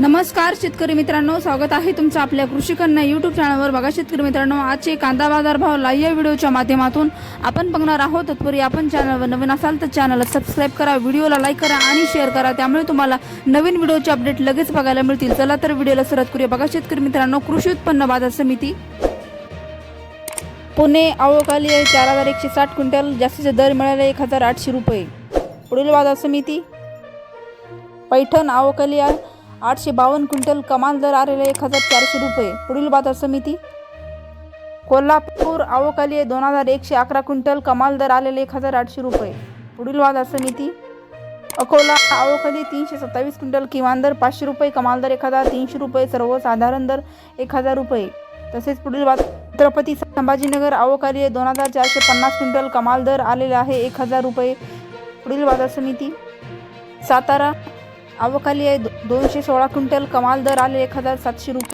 नमस्कार शेतकरी मित्रांनो. स्वागत आहे तुमचं आपल्या कृषी कन्या युट्यूब चॅनलवर बघा शेतकरी मित्रांनो आजचे कांदा बाजार भाव लाईव्ह व्हिडिओच्या माध्यमातून आपण बघणार आहोत. तत्पूर्वी आपण चॅनलवर नवीन असाल तर चॅनलला सबस्क्राईब करा व्हिडिओला लाईक करा आणि शेअर करा. त्यामुळे तुम्हाला नवीन व्हिडिओचे अपडेट लगेच बघायला मिळतील. चला तर व्हिडिओला सुरुवात करूया. बघा शेतकरी मित्रांनो कृषी उत्पन्न बाजार समिती. पुणे आवकाली चार हजार एकशे साठ क्विंटल. जास्तीचे दर मिळाले एक हजार आठशे रुपये. पुढील बाजार समिती. पैठण आवकली आहे. आठशे बावन्न क्विंटल कमाल दर आलेले एक हजार चारशे रुपये. पुढील बाजार समिती? कोल्हापूर आवकाली आहे दोन हजार एकशे अकरा क्विंटल कमाल दर आलेले एक हजार आठशे रुपये. पुढील बाजार समिती? अकोला आवकाली तीनशे सत्तावीस क्विंटल किमान दर पाचशे रुपये कमाल दर एक हजार तीनशे रुपये सर्वसाधारण दर एक हजार रुपये. तसेच पुढील बाजार छत्रपती संभाजीनगर आवकाली आहे दोन हजार चारशे पन्नास क्विंटल कमाल दर आलेला आहे एक हजार रुपये. पुढील बाजार समिती? सातारा आवकाली आहे. दो- दोनशे सोळा क्विंटल कमाल दर आले. एक हजार सातशे रुपये